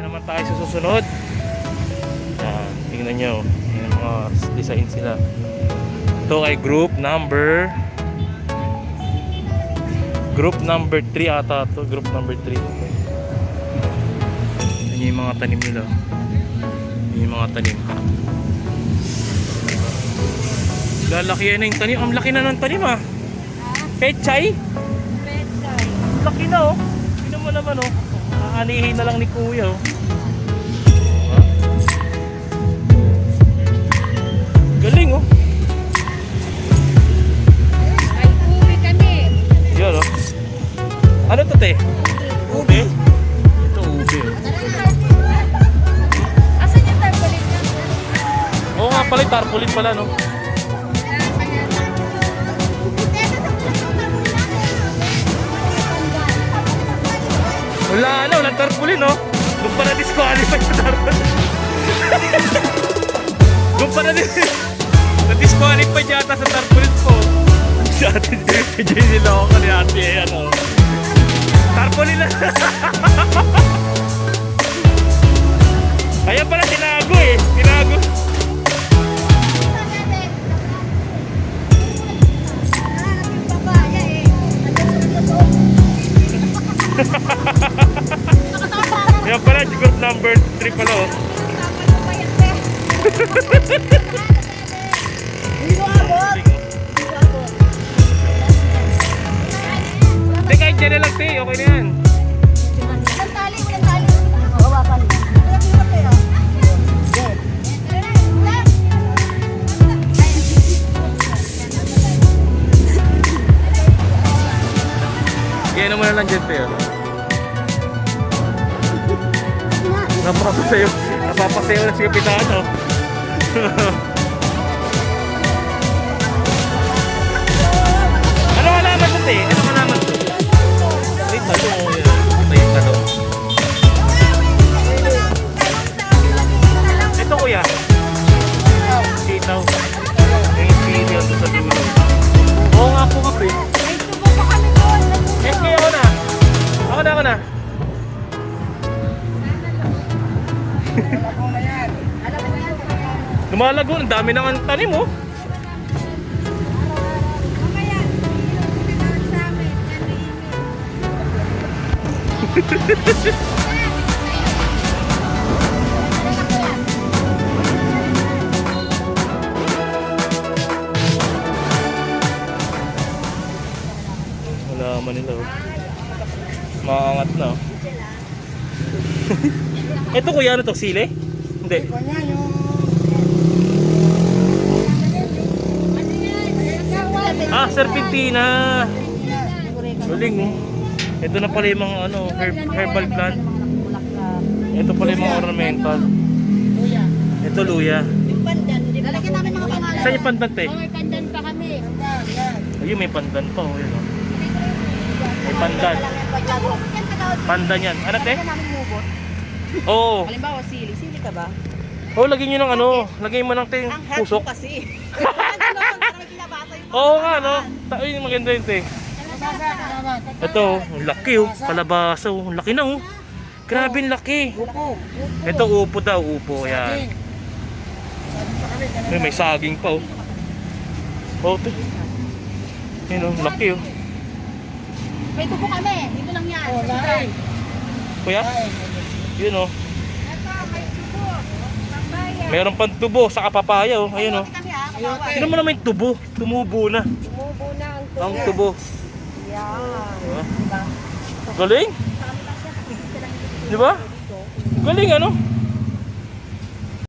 na naman tayo sa susunod. Yan, tingnan nyo. Yan ang mga design sila. Ito ay group number Group number 3 ata to Group number 3 Yan yung mga tanim nila. Yan yung mga tanim. Lalaki yan na yung tanim. Ang laki na ng tanim ah. Pechay. Ang Laki na oh. Tignan mo naman oh. Aanihin na lang ni kuya oh Ano to te? Ube? Ito ube. Asan yung tarpaulin niya? Oo nga pala, tarpaulin pala no. Wala na, walang tarpaulin no. Doon pa na disqualify sa tarpaulin. Doon pa na dis na-disqualify yata sa tarpaulin po. Si ate Jay, Jay nila ako ni ate Kaya pala tinago eh. Tinago. Kaya pala, group number 3 pala oh. Kahit dyan na lang, te. Okay na yan. Kaya naman na lang dyan, te. Ano? Napapasayo. Napapasayo na si Kapitano. ano alaman mo, te? Lumalago, ang dami nang tanim oh. Wala man nila oh. Maangat na oh. Ito kuya, ano to? Sili? Hindi. Ah, serpentina. Galing oh. Ito na pala yung mga ano, herb- herbal plant. Ito pala yung mga ornamental. Ito luya. Lalagyan namin mga pangalan. Saan yung pandan te? May pandan pa kami. Ayun, may pandan pa oh. Yun, oh. May pandan. Pandan yan. Ano te? Oo. Halimbawa, sili. Sili ka ba? Oh, lagyan nyo ng ano. Lagyan mo ng te, Ang mo pusok. kasi. Binabasa yung Oo nga no. Ta- Ayun, maganda yun te. Ito, ang laki oh. Kalabasa oh. Ang laki na oh. Grabe ang laki. Ito upo daw, upo. Yan. May, may saging pa oh. Oh, te. Yun oh, laki oh. May tubo kami. Dito lang yan. Oh, Kuya? Yun oh. Ito, may tubo. Pambaya. Meron pang tubo sa kapapaya oh. Ayun oh. Sino mo naman yung tubo? Tumubo na. Tumubo na ang tubo. Ang tubo. Yan. Diba? Galing? Di ba? Galing ano?